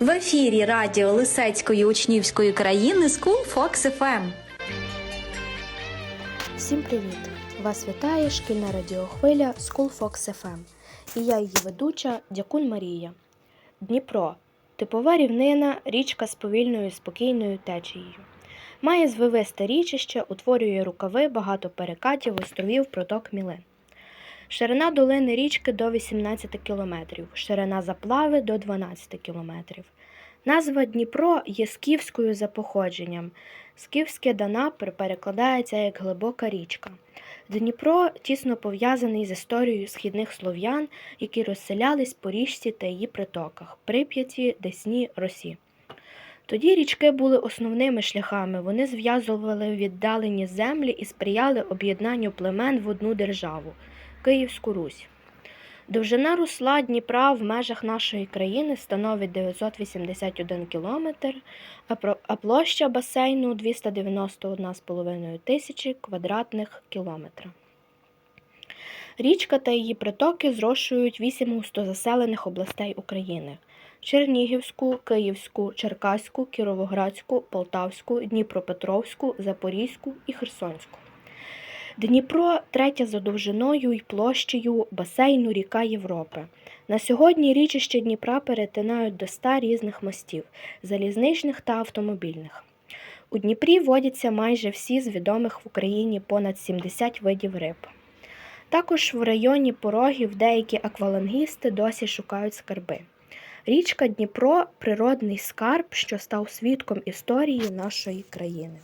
В ефірі радіо Лисецької учнівської країни School Fox FM. Всім привіт! Вас вітає шкільна радіохвиля School Fox FM і я її ведуча Дякун Марія. Дніпро типова рівнина, річка з повільною спокійною течією. Має звивисте річище, утворює рукави, багато перекатів, островів, проток мілин. Ширина долини річки до 18 км, ширина заплави до 12 км. Назва Дніпро є скіфською за походженням. Скіфське Данапр перекладається як глибока річка. Дніпро тісно пов'язаний з історією східних слов'ян, які розселялись по річці та її притоках Прип'яті, Десні, Росі. Тоді річки були основними шляхами, вони зв'язували віддалені землі і сприяли об'єднанню племен в одну державу Київську Русь. Довжина русла Дніпра в межах нашої країни становить 981 кілометр, а площа басейну 291,5 тисячі квадратних кілометра. Річка та її притоки зрошують вісім густозаселених областей України: Чернігівську, Київську, Черкаську, Кіровоградську, Полтавську, Дніпропетровську, Запорізьку і Херсонську. Дніпро третя за довжиною й площею басейну ріка Європи. На сьогодні річище Дніпра перетинають до 100 різних мостів залізничних та автомобільних. У Дніпрі водяться майже всі з відомих в Україні понад 70 видів риб. Також в районі порогів деякі аквалангісти досі шукають скарби. Річка Дніпро природний скарб, що став свідком історії нашої країни.